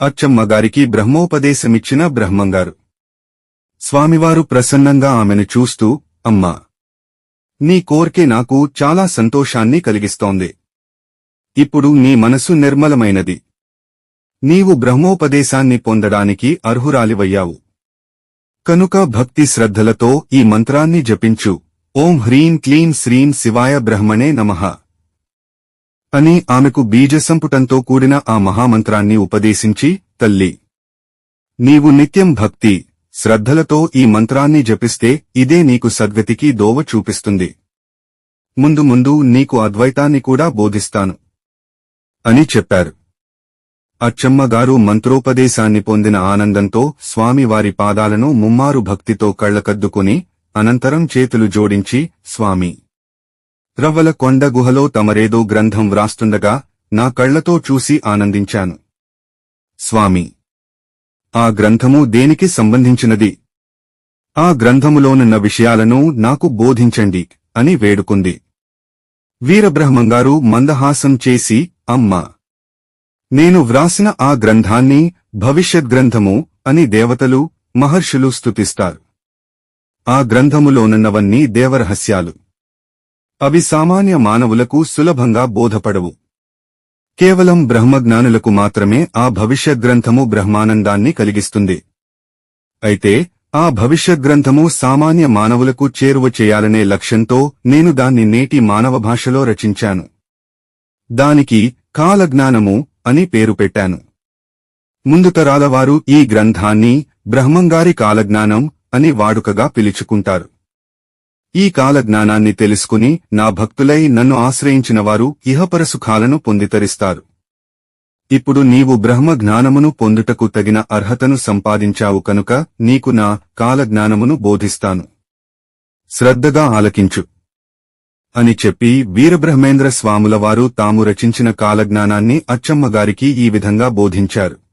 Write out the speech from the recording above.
అచ్చమ్మగారికి బ్రహ్మోపదేశమిచ్చిన బ్రహ్మంగారు. స్వామివారు ప్రసన్నంగా ఆమెను చూస్తూ అమ్మా! నీ కోర్కె నాకు చాలా సంతోషాన్ని కలిగిస్తోంది. ఇప్పుడు నీ మనసు నిర్మలమైనది. నీవు బ్రహ్మోపదేశాన్ని పొందడానికి అర్హురాలివయ్యావు. కనుక భక్తి శ్రద్ధలతో ఈ మంత్రాన్ని జపించు. ఓం హ్రీం క్లీం శ్రీం శివాయ బ్రహ్మణే నమః. అని ఆమెకు బీజసంపుటంతో కూడిన ఆ మహామంత్రాన్ని ఉపదేశించి తల్లి! నీవు నిత్యం భక్తి శ్రద్ధలతో ఈ మంత్రాన్ని జపిస్తే ఇదే నీకు సద్గతికి దోవ చూపిస్తుంది. ముందు ముందు నీకు అద్వైతాన్ని కూడా బోధిస్తాను. అని చెప్పారు. అచ్చమ్మగారు మంత్రోపదేశాన్ని పొందిన ఆనందంతో స్వామివారి పాదాలను ముమ్మారు భక్తితో కళ్ళకద్దుకుని అనంతరం చేతులు జోడించి స్వామి! రవ్వల కొండ గుహలో తమరేదో గ్రంథం వ్రాస్తుండగా నా కళ్ళతో చూసి ఆనందించాను. స్వామి ఆ గ్రంథము దేనికి సంబంధించినది? ఆ గ్రంథములోనున్న విషయాలను నాకు బోధించండి అని వేడుకుంది. వీరబ్రహ్మంగారు మందహాసం చేసి అమ్మా నేను వ్రాసిన ఆ గ్రంథాన్ని భవిష్యత్ గ్రంథము అని దేవతలు మహర్షులు స్తుతిస్తారు. ఆ గ్రంథములోనున్నవన్నీ దేవరహస్యాలు. అవి సామాన్య మానవులకు సులభంగా బోధపడవు. కేవలం బ్రహ్మజ్ఞానులకు మాత్రమే ఆ భవిష్య గ్రంథము బ్రహ్మానందాన్ని కలిగిస్తుంది. అయితే ఆ భవిష్య గ్రంథము సామాన్య మానవులకు చేరువ చేయాలనే లక్ష్యంతో నేను దాన్ని నేటి మానవ భాషలో రచించాను. దానికి కాలజ్ఞానము అని పేరు పెట్టాను. ముందు తరాలవారు ఈ గ్రంథాన్ని బ్రహ్మంగారి కాలజ్ఞానం అని వాడుకగా పిలుచుకుంటారు. ఈ కాల జ్ఞానాన్ని తెలుసుకుని నా భక్తులై నన్ను ఆశ్రయించిన వారు ఇహపరసుఖాలను పొందితరిస్తారు. ఇప్పుడు నీవు బ్రహ్మ జ్ఞానమును పొందుటకు తగిన అర్హతను సంపాదించావు కనుక నీకు నా కాలజ్ఞానమును బోధిస్తాను. శ్రద్ధగా ఆలకించు. అని చెప్పి వీరబ్రహ్మేంద్ర స్వాముల వారు తాము రచించిన కాలజ్ఞానాన్ని అచ్చమ్మగారికి ఈ విధంగా బోధించారు.